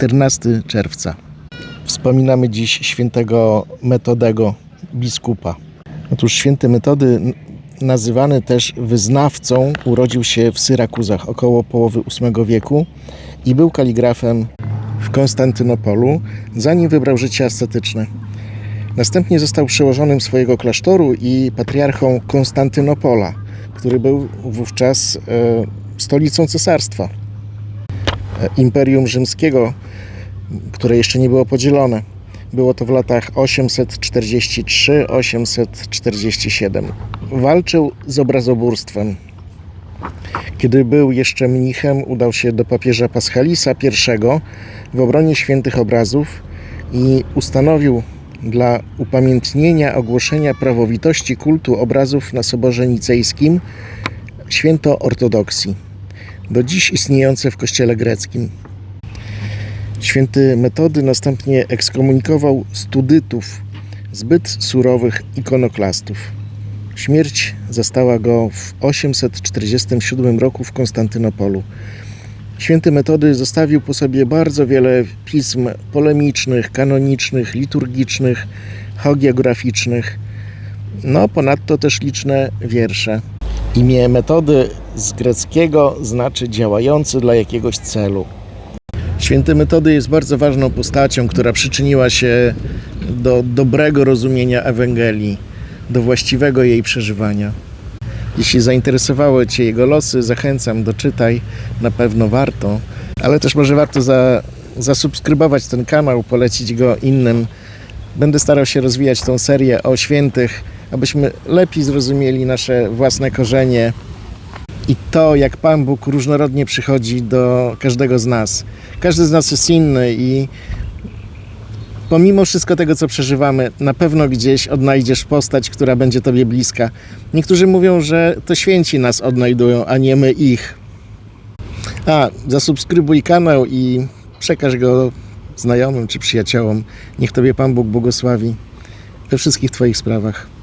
14 czerwca. Wspominamy dziś świętego Metodego, biskupa. Otóż święty Metody, nazywany też wyznawcą, urodził się w Syrakuzach około połowy VIII wieku i był kaligrafem w Konstantynopolu, zanim wybrał życie ascetyczne. Następnie został przełożonym swojego klasztoru i patriarchą Konstantynopola, który był wówczas e, stolicą cesarstwa. E, Imperium Rzymskiego, które jeszcze nie było podzielone. Było to w latach 843-847. Walczył z obrazoburstwem. Kiedy był jeszcze mnichem, udał się do papieża Paschalisa I w obronie świętych obrazów i ustanowił dla upamiętnienia ogłoszenia prawowitości kultu obrazów na Soborze Nicejskim święto ortodoksji, do dziś istniejące w kościele greckim. Święty Metody następnie ekskomunikował studytów, zbyt surowych ikonoklastów. Śmierć zastała go w 847 roku w Konstantynopolu. Święty Metody zostawił po sobie bardzo wiele pism polemicznych, kanonicznych, liturgicznych, hagiograficznych. No, ponadto też liczne wiersze. Imię Metody z greckiego znaczy działający dla jakiegoś celu. Święty Metody jest bardzo ważną postacią, która przyczyniła się do dobrego rozumienia Ewangelii, do właściwego jej przeżywania. Jeśli zainteresowały Cię jego losy, zachęcam, doczytaj, na pewno warto, ale też może warto za, zasubskrybować ten kanał, polecić go innym. Będę starał się rozwijać tą serię o świętych, abyśmy lepiej zrozumieli nasze własne korzenie i to, jak Pan Bóg różnorodnie przychodzi do każdego z nas. Każdy z nas jest inny i pomimo wszystko tego, co przeżywamy, na pewno gdzieś odnajdziesz postać, która będzie Tobie bliska. Niektórzy mówią, że to święci nas odnajdują, a nie my ich. A, zasubskrybuj kanał i przekaż go znajomym czy przyjaciołom. Niech Tobie Pan Bóg błogosławi we wszystkich Twoich sprawach.